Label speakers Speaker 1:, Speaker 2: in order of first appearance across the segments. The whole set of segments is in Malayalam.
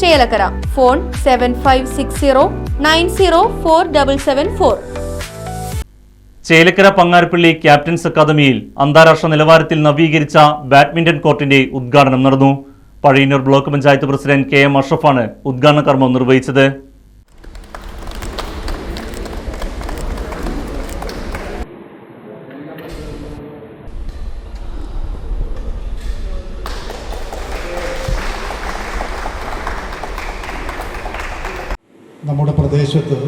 Speaker 1: Chelakkara. Phone seven five six zero nine zero four double seven four
Speaker 2: Chelakkara Pangarappilly captain's അക്കാദമിയിൽ അന്താരാഷ്ട്ര നിലവാരത്തിൽ നവീകരിച്ച ബാഡ്മിന്റൺ കോർട്ടിന്റെ ഉദ്ഘാടനം നടന്നു. Pazhayannur block panchayat president K M അഷ്റഫാണ് ഉദ്ഘാടന കർമ്മം നിർവഹിച്ചത്.
Speaker 3: നമ്മുടെ പ്രദേശത്ത്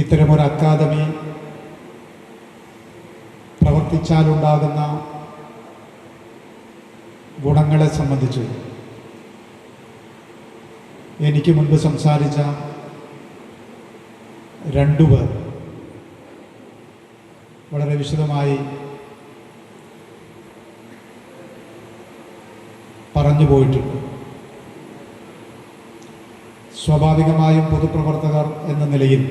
Speaker 3: ഇത്തരമൊരു അക്കാദമി പ്രവർത്തിച്ചാലുണ്ടാകുന്ന ഗുണങ്ങളെ സംബന്ധിച്ച് എനിക്ക് മുൻപ് സംസാരിച്ച രണ്ടുപേർ വളരെ വിശദമായി പറഞ്ഞു പോയിട്ടുണ്ട്. സ്വാഭാവികമായും പൊതുപ്രവർത്തകർ എന്ന നിലയിൽ.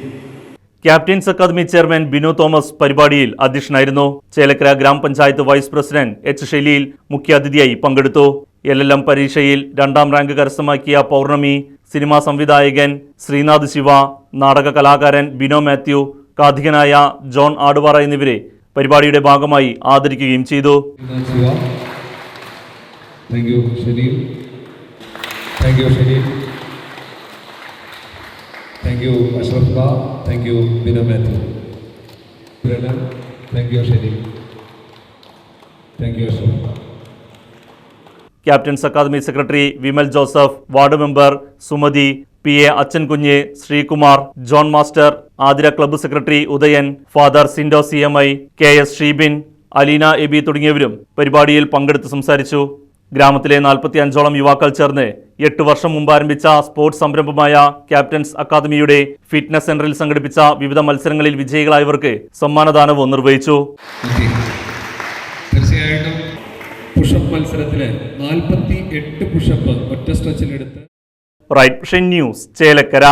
Speaker 2: Captain's academy chairman Binu Thomas പരിപാടിയിൽ അധ്യക്ഷനായിരുന്നു. ചേലക്കര ഗ്രാമപഞ്ചായത്ത് വൈസ് പ്രസിഡന്റ് എച്ച് ഷെലിയിൽ മുഖ്യാതിഥിയായി പങ്കെടുത്തു. എൽ എൽ എം പരീക്ഷയിൽ രണ്ടാം റാങ്ക് കരസ്ഥമാക്കിയ പൗർണമി സിനിമാ സംവിധായകൻ ശ്രീനാഥ് ശിവ നാടക കലാകാരൻ ബിനോ മാത്യു കാഥികനായ ജോൺ ആടുവാറ എന്നിവരെ പരിപാടിയുടെ ഭാഗമായി ആദരിക്കുകയും ചെയ്തു.
Speaker 4: Thank you Sheleel thank you Sheleel thank you Ashraf ഖാ thank you Bina Mathew ബ്രനൻ thank you Sheleel thank you Ashraf ഖാ
Speaker 2: captain's academy secretary Vimal Joseph ward member Sumathi P A Achankunju Sreekumar John master Athira club secretary Udayan father Sindo C M I K S Sheebin Aleena Eby തുടങ്ങിയവരും പരിപാടിയിൽ പങ്കെടുത്ത് സംസാരിച്ചു. ഗ്രാമത്തിലെ നാൽപ്പത്തി അഞ്ചോളം യുവാക്കൾ ചേർന്ന് എട്ട് വർഷം മുമ്പ് ആരംഭിച്ച സ്പോർട്സ് സംരംഭമായ ക്യാപ്റ്റൻസ് അക്കാദമിയുടെ ഫിറ്റ്നസ് സെന്ററിൽ സംഘടിപ്പിച്ച വിവിധ മത്സരങ്ങളിൽ വിജയികളായവർക്ക് സമ്മാനദാനവും നിർവഹിച്ചു.
Speaker 4: തീർച്ചയായിട്ടും പുഷപ്പ് മത്സരത്തിൽ നാൽപ്പത്തി എട്ട് പുഷപ്പ് ഒറ്റ സ്ട്രെച്ചിലെടുത്ത്
Speaker 2: റൈറ്റ് ന്യൂസ് ചേലക്കര.